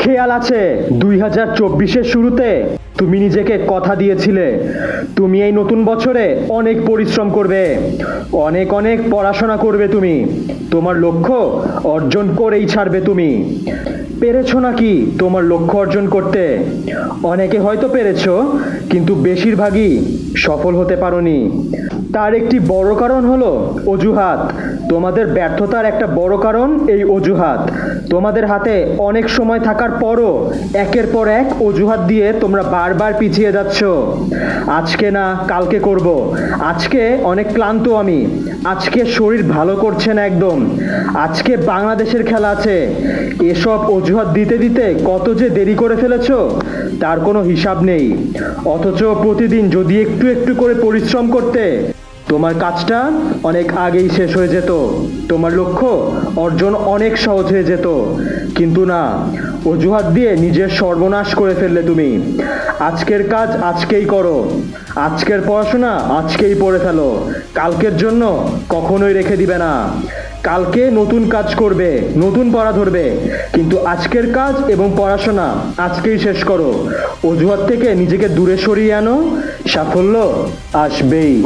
খেয়াল আছে দুই হাজার চব্বিশের শুরুতে? তুমি নিজেকে কথা দিয়েছিলে। তুমি এই নতুন বছরে অনেক পরিশ্রম করবে। অনেক অনেক পড়াশোনা করবে তুমি। তোমার লক্ষ্য অর্জন করেই ছাড়বে তুমি। পেরেছ নাকি তোমার লক্ষ্য অর্জন করতে? অনেকে হয়তো পেরেছ, কিন্তু বেশিরভাগই সফল হতে পারোনি। তার একটি বড় কারণ হলো অজুহাত। তোমাদের ব্যর্থতার একটা বড় কারণ এই অজুহাত। তোমাদের হাতে অনেক সময় থাকার পরও একের পর এক অজুহাত দিয়ে তোমরা বারবার পিছিয়ে যাচ্ছ। আজকে না, কালকে করব। আজকে অনেক ক্লান্ত আমি। আজকে শরীর ভালো করছে না একদম। আজকে বাংলাদেশের খেলা আছে। এসব অজুহাত দিতে দিতে কত যে দেরি করে ফেলেছ, তার কোনো হিসাব নেই। অথচ প্রতিদিন যদি একটু একটু করে পরিশ্রম করতে তোমার কাজটা অনেক আগেই শেষ হয়ে যেত। তোমার লক্ষ্য অর্জন অনেক সহজ হয়ে যেত। কিন্তু না, অজুহাত দিয়ে নিজের সর্বনাশ করে ফেললে তুমি। আজকের কাজ আজকেই করো। আজকের পড়াশোনা আজকেই পড়ে ফেলো। কালকের জন্য কখনোই রেখে দিবে না। কালকে নতুন কাজ করবে, নতুন পড়া ধরবে। কিন্তু আজকের কাজ এবং পড়াশোনা আজকেই শেষ করো। অজুহাত থেকে নিজেকে দূরে সরিয়ে আনো। সাফল্য আসবেই।